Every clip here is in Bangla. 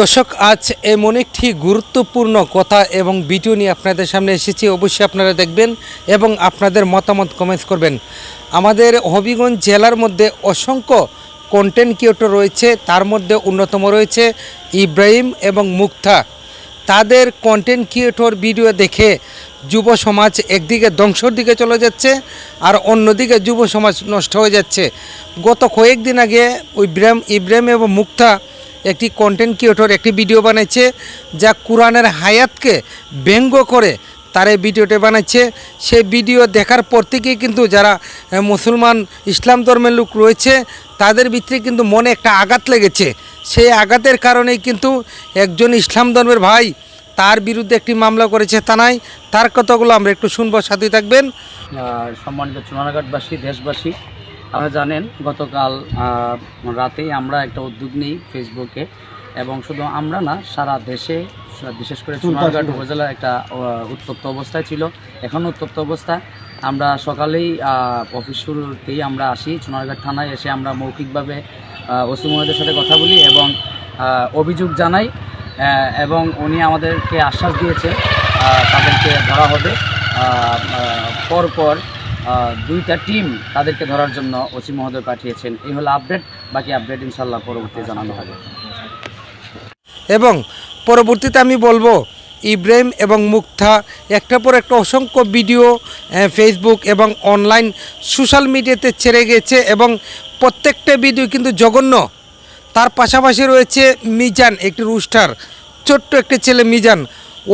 দর্শক, আজ এমন একটি গুরুত্বপূর্ণ কথা এবং ভিডিও নিয়ে আপনাদের সামনে এসেছি। অবশ্যই আপনারা দেখবেন এবং আপনাদের মতামত কমেন্টস করবেন। আমাদের হবিগঞ্জ জেলার মধ্যে অসংখ্য কন্টেন্ট ক্রিয়েটর রয়েছে। তার মধ্যে অন্যতম রয়েছে ইব্রাহিম এবং মুক্তা। তাদের কন্টেন্ট ক্রিয়েটর ভিডিও দেখে যুব সমাজ একদিকে ধ্বংসর দিকে চলে যাচ্ছে আর অন্যদিকে যুব সমাজ নষ্ট হয়ে যাচ্ছে। গত কয়েকদিন আগে ইব্রাহিম ইব্রাহিম এবং মুক্তা একটি কন্টেন্ট ক্রিয়েটর একটি ভিডিও বানাইছে যা কোরআনের হায়াতকে ব্যঙ্গ করে তার এই ভিডিওটি বানাচ্ছে সেই ভিডিও দেখার পর থেকেই কিন্তু যারা মুসলমান ইসলাম ধর্মের লোক রয়েছে, তাদের ভিতরে কিন্তু মনে একটা আঘাত লেগেছে। সেই আঘাতের কারণেই কিন্তু একজন ইসলাম ধর্মের ভাই তার বিরুদ্ধে একটি মামলা করেছে থানায়। তার কথাগুলো আমরা একটু শুনব সাথে থাকবেন। সম্মানিত চুনারঘাটবাসী, দেশবাসী আপনারা জানেন গতকাল রাতেই আমরা একটা উদ্যোগ নিই ফেসবুকে এবং শুধু আমরা না সারা দেশে বিশেষ করে চুনারঘাট উপজেলা একটা উত্তপ্ত অবস্থায় ছিল। এখন উত্তপ্ত অবস্থা। আমরা সকালেই অফিস শুরুতেই আমরা আসি চুনারঘাট থানায় এসে আমরা মৌখিকভাবে ওসি মহোদয়ের সাথে কথা বলি এবং অভিযোগ জানাই এবং উনি আমাদেরকে আশ্বাস দিয়েছে তাদেরকে ধরা হবে। পরপর দুইটা টিম তাদেরকে ধরার জন্য ওসি মহোদয় পাঠিয়েছেন। এই হলো আপডেট বাকি আপডেট ইনশাল্লাহ পরবর্তী জানানো হবে। এবং পরবর্তীতে আমি বলব, ইব্রাহিম এবং মুক্তা একটার পর একটা অসংখ্য ভিডিও ফেসবুক এবং অনলাইন সোশ্যাল মিডিয়াতে ছেড়ে গেছে এবং প্রত্যেকটা ভিডিও কিন্তু জঘন্য। তার পাশাপাশি রয়েছে মিজান, একটি রুস্টার ছোট্ট একটি ছেলে মিজান।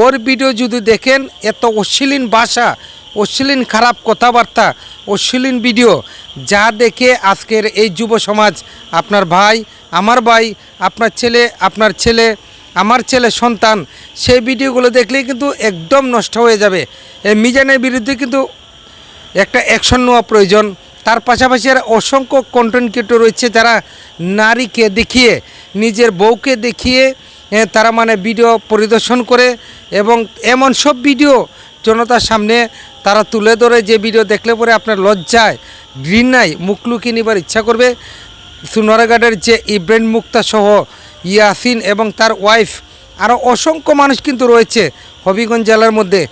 ওর ভিডিও যদি দেখেন, এত অশ্লীল ভাষা অশ্লীল খারাপ কথাবার্তা, অশ্লীল ভিডিও যা দেখে আজকের এই যুব সমাজ, আপনার ভাই, আমার ভাই, আপনার ছেলে আপনার ছেলে, আমার ছেলে সন্তান, সেই ভিডিওগুলো দেখলেই কিন্তু একদম নষ্ট হয়ে যাবে। এই মিজানের বিরুদ্ধে কিন্তু একটা অ্যাকশন নেওয়া প্রয়োজন। তার পাশাপাশি আর অসংখ্য কন্টেন্ট ক্রিয়েটর রয়েছে যারা নারীকে দেখিয়ে, নিজের বউকে দেখিয়ে তারা মানে ভিডিও পরিদর্শন করে এবং এমন সব ভিডিও জনতার সামনে তারা তুলে ধরে যে ভিডিও দেখলে পরে আপনার লজ্জায়, ঘৃণায় মুখ লুকিয়ে নেবার ইচ্ছা করবে। সুনারাঘাটের যে ইব্রেন মুক্তা সহ ইয়াসিন এবং তার ওয়াইফ আরও অসংখ্য মানুষ কিন্তু রয়েছে হবিগঞ্জ জেলার মধ্যে।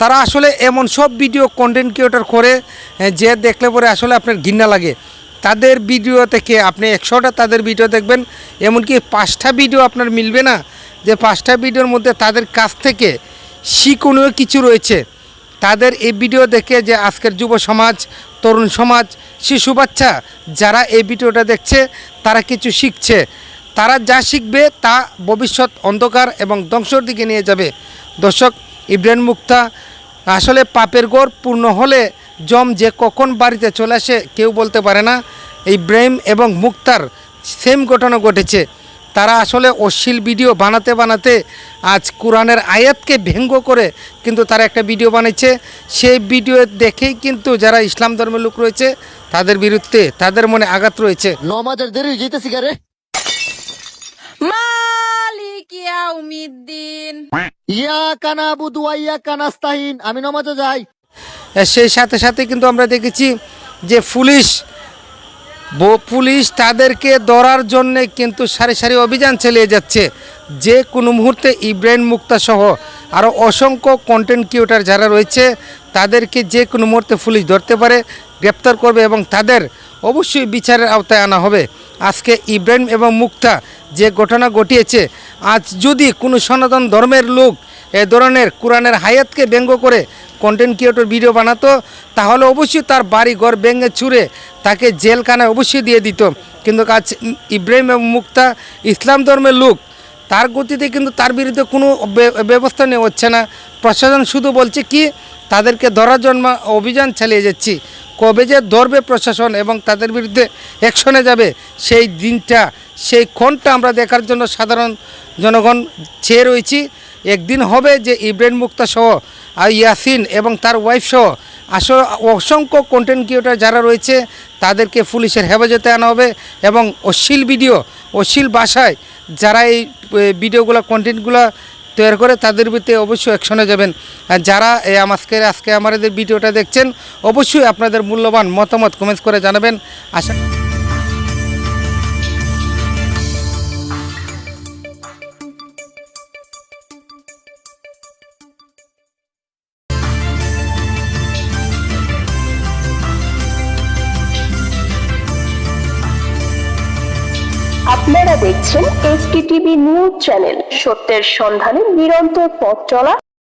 তারা আসলে এমন সব ভিডিও কন্টেন্ট ক্রিয়েটর করে যে দেখলে পরে আসলে আপনার ঘৃণা লাগে। তাদের ভিডিও থেকে আপনি একশোটা তাদের ভিডিও দেখবেন, এমনকি পাঁচটা ভিডিও আপনার মিলবে না। যে পাঁচটা ভিডিওর মধ্যে তাদের কাছ থেকে শিক্ষণীয় কিছু রয়েছে। তাদের এই ভিডিও দেখে যে আজকের যুব সমাজ, তরুণ সমাজ, শিশু, বাচ্চা যারা এই ভিডিওটা দেখছে, তারা কিছু শিখছে। তারা যা শিখবে তা ভবিষ্যৎ অন্ধকার এবং ধ্বংসর দিকে নিয়ে যাবে। দর্শক, ইব্রাহিম মুক্তা, আসলে পাপের গড় পূর্ণ হলে জম যে কখন বাড়িতে চলে আসে কেউ বলতে পারে না। ইব্রাহিম এবং মুক্তার সেম ঘটনা ঘটেছে। তারা আসলে অশ্লীল ভিডিও বানাতে বানাতে আজ কোরআনের আয়াতকে ব্যঙ্গ করে কিন্তু তারা একটা ভিডিও বানিয়েছে। সেই ভিডিও দেখেই কিন্তু যারা ইসলাম ধর্মের লোক রয়েছে তাদের বিরুদ্ধে তাদের মনে আঘাত রয়েছে। নমাজের দেরি যেতেছি গারে আমি নমাজে যাই। সেই সাথে সাথে কিন্তু আমরা দেখেছি যে পুলিশ পুলিশ তাদেরকে ধরার জন্যে কিন্তু সারি সারি অভিযান চালিয়ে যাচ্ছে। যে কোনো মুহূর্তে ইব্রাহিম মুক্তা সহ আরও অসংখ্য কন্টেন্ট ক্রিয়েটার যারা রয়েছে, তাদেরকে যে কোনো মুহূর্তে পুলিশ ধরতে পারে, গ্রেপ্তার করবে এবং তাদের অবশ্যই বিচারের আওতায় আনা হবে। আজকে ইব্রাহিম এবং মুক্তা যে ঘটনা ঘটিয়েছে, আজ যদি কোনো সনাতন ধর্মের লোক এ ধরনের কোরআনের হায়াতকে ব্যঙ্গ করে কন্টেন্ট ক্রিয়েটর ভিডিও বানাতো, তাহলে অবশ্যই তার বাড়ি ঘর ব্যঙ্গে ছুঁড়ে তাকে জেলখানায় অবশ্যই দিয়ে দিত। কিন্তু আজ ইব্রাহিম মুক্তা ইসলাম ধর্মের লোক, তার গতিতে কিন্তু তার বিরুদ্ধে কোনো ব্যবস্থা নেওয়া হচ্ছে না। প্রশাসন শুধু বলছে কি, তাদেরকে ধরার জন্য অভিযান চালিয়ে যাচ্ছি। কবে যে ধরবে প্রশাসন এবং তাদের বিরুদ্ধে অ্যাকশনে যাবে, সেই দিনটা, সেই ক্ষণটা আমরা দেখার জন্য সাধারণ জনগণ চেয়ে রয়েছি। একদিন হবে যে ইব্রাহিম মুক্তা সহ ইয়াসিন এবং তার ওয়াইফ সহ। আসলে অসংখ্য কন্টেন্ট ক্রিয়েটার যারা রয়েছে, তাদেরকে পুলিশের হেফাজতে আনা হবে এবং অশ্লীল ভিডিও অশ্লীল ভাষায় যারা এই ভিডিওগুলো কন্টেন্টগুলো তৈরি করে, তাদের বিরুদ্ধে অবশ্যই অ্যাকশনে যাবেন। যারা এই আজকে আজকে আমাদের ভিডিওটা দেখছেন, অবশ্যই আপনাদের মূল্যবান মতামত কমেন্টস করে জানাবেন। আশা আপনারা দেখছেন এইচটি টিভি নিউজ চ্যানেল। সত্যের সন্ধানে নিরন্তর পথ চলা